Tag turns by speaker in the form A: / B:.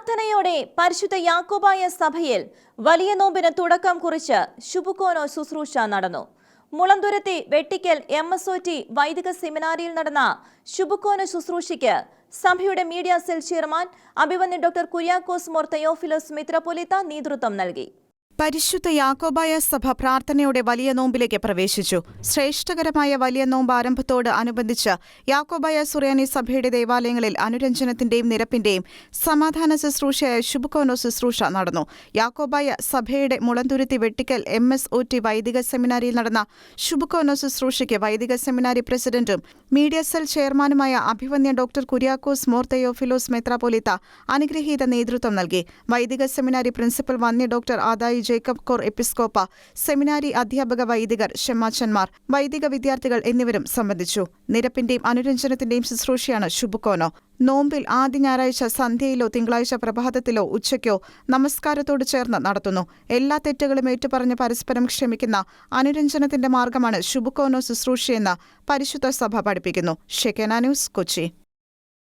A: പ്രാർത്ഥനയോടെ പരിശുദ്ധ യാക്കോബായ സഭയിൽ വലിയ നോമ്പിന് തുടക്കം കുറിച്ച് ശുഭുക്കോനോ ശുശ്രൂഷ നടന്നു. മുളന്തുരത്തെ Vettikkal M S O T വൈദിക സെമിനാരിയിൽ നടന്ന ശുഭുക്കോന ശുശ്രൂഷയ്ക്ക് സഭയുടെ മീഡിയ സെൽ ചെയർമാൻ അഭിവന്യ ഡോക്ടർ കുര്യാക്കോസ് മോർ തെയോഫിലോസ് മിത്രപൊലിത്ത നേതൃത്വം നൽകി.
B: പരിശുദ്ധ യാക്കോബായ സഭ പ്രാർത്ഥനയോടെ വലിയ നോമ്പിലേക്ക് പ്രവേശിച്ചു. ശ്രേഷ്ഠകരമായ വലിയ നോമ്പ് ആരംഭത്തോട് അനുബന്ധിച്ച് യാക്കോബായ സുറിയാനി സഭയുടെ ദേവാലയങ്ങളിൽ അനുരഞ്ജനത്തിന്റെയും നിരപ്പിന്റെയും സമാധാന ശുശ്രൂഷയായ ശുഭകോനോ ശുശ്രൂഷ നടന്നു. യാക്കോബായ സഭയുടെ Mulanthuruthy Vettikkal M S O T വൈദിക സെമിനാരിയിൽ നടന്ന ശുഭകോനോ ശുശ്രൂഷയ്ക്ക് വൈദിക സെമിനാരി പ്രസിഡന്റും മീഡിയ സെൽ ചെയർമാനുമായ അഭിവന്യ ഡോക്ടർ കുര്യാക്കോസ് മോർത്തയോ ഫിലോസ് മെത്രാപൊലിത്ത അനുഗ്രഹീത നേതൃത്വം നൽകി. വൈദിക സെമിനാരി പ്രിൻസിപ്പൽ വന്യ ഡോക്ടർ ആദായി ജേക്കബ് കോർ എപ്പിസ്കോപ്പ സെമിനാരി അധ്യാപക വൈദികർ ഷെമാച്ചന്മാർ വൈദിക വിദ്യാർത്ഥികൾ എന്നിവരും സംബന്ധിച്ചു. നിരപ്പിന്റെയും അനുരഞ്ജനത്തിന്റെയും ശുശ്രൂഷയാണ് ശുഭകോനോ. നോമ്പിൽ ആദ്യ ഞായറാഴ്ച സന്ധ്യയിലോ തിങ്കളാഴ്ച പ്രഭാതത്തിലോ ഉച്ചയ്ക്കോ നമസ്കാരത്തോട് ചേർന്ന് നടത്തുന്നു. എല്ലാ തെറ്റുകളും ഏറ്റുപറഞ്ഞ് പരസ്പരം ക്ഷമിക്കുന്ന അനുരഞ്ജനത്തിന്റെ മാർഗമാണ് ശുഭകോനോ ശുശ്രൂഷയെന്ന് പരിശുദ്ധ സഭ പഠിപ്പിക്കുന്നു. Shekinah news Kochi.